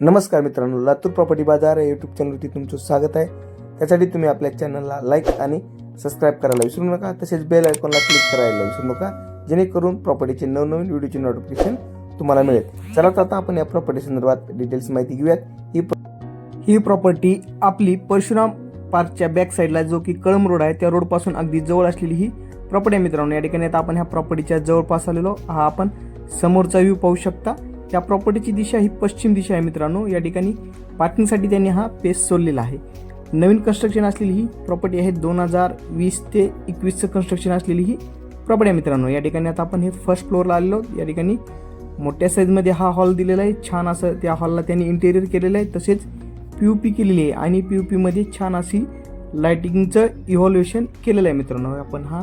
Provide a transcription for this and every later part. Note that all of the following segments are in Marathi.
नमस्कार मित्रांनो लातूर प्रॉपर्टी बाजार या यूट्यूब चॅनलवरती तुमचं स्वागत आहे. त्यासाठी तुम्ही आपल्या चॅनलला लाईक आणि सबस्क्राईब करायला विसरू नका तसेच बेल आयकॉनला क्लिक करायला विसरू नका जेणेकरून प्रॉपर्टीचे नवनवीन व्हिडिओचे नोटिफिकेशन तुम्हाला मिळेल. चला तर आता आपण या प्रॉपर्टी संदर्भात डिटेल्स माहिती घेऊयात. ही ही प्रॉपर्टी आपली परशुराम पार्कच्या बॅक साईडला जो की कळम रोड आहे त्या रोडपासून अगदी जवळ असलेली ही प्रॉपर्टी आहे मित्रांनो. या ठिकाणी आता आपण ह्या प्रॉपर्टीच्या जवळपास आलेलो हा आपण समोरचा व्ह्यू पाहू शकता. या प्रॉपर्टीची दिशा ही पश्चिम दिशा आहे मित्रांनो. या ठिकाणी पार्किंगसाठी त्यांनी हा पेस सोडलेला आहे. नवीन कन्स्ट्रक्शन असलेली ही प्रॉपर्टी आहे. दोन हजार वीस ते एकवीसचं कन्स्ट्रक्शन असलेली ही प्रॉपर्टी आहे मित्रांनो. या ठिकाणी आता आपण हे फर्स्ट फ्लोअरला आलेलो या ठिकाणी मोठ्या साईजमध्ये हा हॉल दिलेला आहे. छान असं त्या हॉलला त्यांनी इंटेरियर केलेलं आहे. तसेच पी यू पी केलेली आहे आणि पी यू पीमध्ये छान अशी लायटिंगचं इव्हॉल्युशन केलेलं आहे मित्रांनो. आपण हा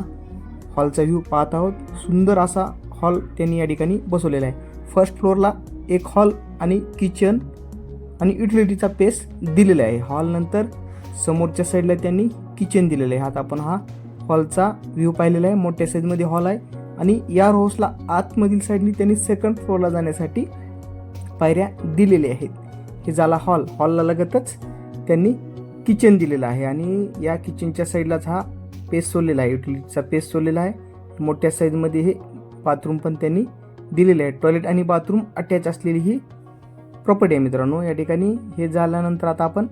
हॉलचा व्ह्यू पाहत आहोत. सुंदर असा हॉल त्यांनी या ठिकाणी बसवलेला आहे. फर्स्ट फ्लोअरला एक हॉल आणि किचन आणि युटिलिटीचा पेस दिलेला आहे. हॉलनंतर समोरच्या साईडला त्यांनी किचन दिलेलं आहे. आता आपण हा हॉलचा व्ह्यू पाहिलेला आहे. मोठ्या साईजमध्ये हॉल आहे आणि या रोसला आतमधील साईडनी त्यांनी सेकंड फ्लोअरला जाण्यासाठी पायऱ्या दिलेल्या आहेत. हे झाला हॉल. हॉलला लगतच त्यांनी किचन दिलेलं आहे आणि या किचनच्या साईडलाच हा पेस सोडलेला आहे. युटिलिटीचा पेस सोडलेला आहे. मोठ्या साईजमध्ये हे बाथरूम पण त्यांनी दिलेले आहे टॉयलेट आणि बाथरूम अटॅच असलेली ही प्रॉपर्टी आहे मित्रांनो. या ठिकाणी हे झाल्यानंतर आता आपण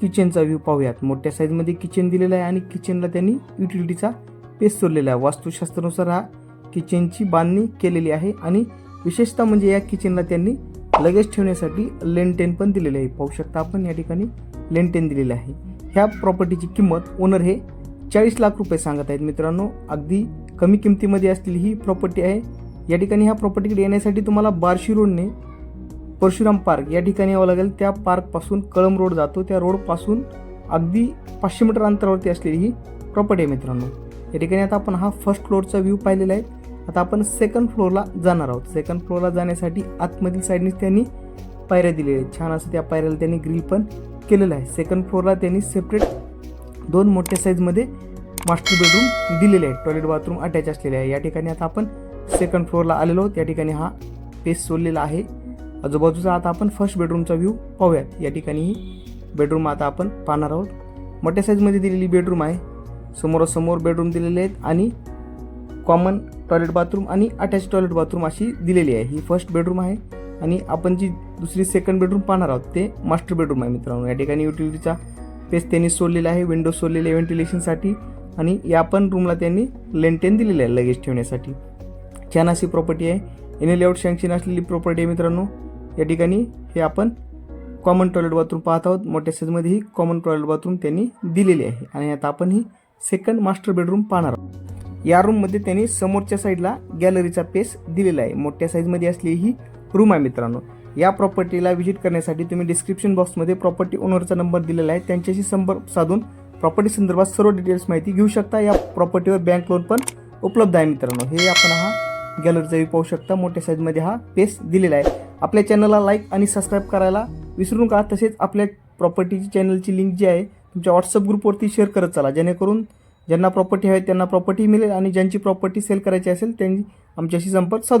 किचनचा व्ह्यू पाहूयात. मोठ्या साईजमध्ये किचन दिलेलं आहे आणि किचनला त्यांनी युटिलिटीचा पेस सोडलेला आहे. वास्तुशास्त्रानुसार हा किचनची बांधणी केलेली आहे आणि विशेषतः म्हणजे या किचनला त्यांनी लगेच ठेवण्यासाठी लेनटेन पण दिलेले आहे. पाहू शकता आपण या ठिकाणी लेनटेन दिलेलं आहे. ह्या प्रॉपर्टीची किंमत ओनर हे चाळीस लाख रुपये सांगत आहेत मित्रांनो. अगदी कमी किमतीमध्ये असलेली ही प्रॉपर्टी आहे. या ठिकाणी ह्या प्रॉपर्टीकडे येण्यासाठी तुम्हाला बार्शी रोडने परशुराम पार्क या ठिकाणी यावं लागेल. त्या पार्कपासून कळम रोड जातो. त्या रोडपासून अगदी पाचशे मीटर अंतरावरती असलेली ही प्रॉपर्टी आहे मित्रांनो. या ठिकाणी आता आपण हा फर्स्ट फ्लोअरचा व्ह्यू पाहिलेला आहे. आता आपण सेकंड फ्लोअरला जाणार आहोत. सेकंड फ्लोअरला जाण्यासाठी आतमधील साईडने त्यांनी पायऱ्या दिलेल्या आहेत. छान असं त्या पायऱ्याला त्यांनी ग्रिल पण केलेलं आहे. सेकंड फ्लोअरला त्यांनी सेपरेट दोन मोठ्या साईजमध्ये मास्टर बेडरूम दिलेले आहे टॉयलेट बाथरूम अटॅच असलेले आहे. या ठिकाणी आता आपण सेकंड फ्लोअरला आलेलो. त्या ठिकाणी हा पेस सोडलेला आहे. आजूबाजूचा आता आपण फर्स्ट बेडरूमचा व्ह्यू पाहूयात. या ठिकाणी ही बेडरूम आता आपण पाहणार आहोत. मोठ्या साईजमध्ये दिलेली बेडरूम आहे. समोरासमोर बेडरूम दिलेले आहेत आणि कॉमन टॉयलेट बाथरूम आणि अटॅच टॉयलेट बाथरूम अशी दिलेली आहे. ही फर्स्ट बेडरूम आहे आणि आपण जी दुसरी सेकंड बेडरूम पाहणार आहोत ते मास्टर बेडरूम आहे मित्रांनो. या ठिकाणी युटिलिटीचा पेस त्यांनी सोडलेला आहे. विंडो सोडलेले आहे व्हेंटिलेशनसाठी आणि या पण रूमला त्यांनी लेंटेन दिलेलं आहे लगेज ठेवण्यासाठी. छान अशी प्रॉपर्टी आहे. एन लेआउट सँक्शन असलेली प्रॉपर्टी आहे मित्रांनो. या ठिकाणी हे आपण कॉमन टॉयलेट बाथरूम पाहत आहोत. मोठ्या साईजमध्ये ही कॉमन टॉयलेट बाथरूम त्यांनी दिलेली आहे. आणि आता आपण ही सेकंड मास्टर बेडरूम पाहणार आहोत. या रूममध्ये त्यांनी समोरच्या साईडला गॅलरीचा पेस दिलेला आहे. मोठ्या साईजमध्ये असलेली ही रूम आहे मित्रांनो. या प्रॉपर्टीला व्हिजिट करण्यासाठी तुम्ही डिस्क्रिप्शन बॉक्समध्ये प्रॉपर्टी ओनरचा नंबर दिलेला आहे. त्यांच्याशी संपर्क साधून प्रॉपर्टी संदर्भात सर्व डिटेल्स माहिती घेऊ शकता. या प्रॉपर्टीवर बँक लोन पण उपलब्ध आहे मित्रांनो. हे आपण हा गॅलरीचा पाहू शकता. मोठ्या साईजमध्ये हा पेस दिलेला आहे. आपल्या चॅनलला लाईक आणि सबस्क्राईब करायला विसरू नका. तसेच आपल्या प्रॉपर्टीची चॅनलची लिंक जी आहे तुमच्या व्हॉट्सअप ग्रुपवरती शेअर करत चला. जेणेकरून ज्यांना प्रॉपर्टी आहे त्यांना प्रॉपर्टी मिळेल आणि ज्यांची प्रॉपर्टी सेल करायची असेल त्यांनी आमच्याशी संपर्क साधू.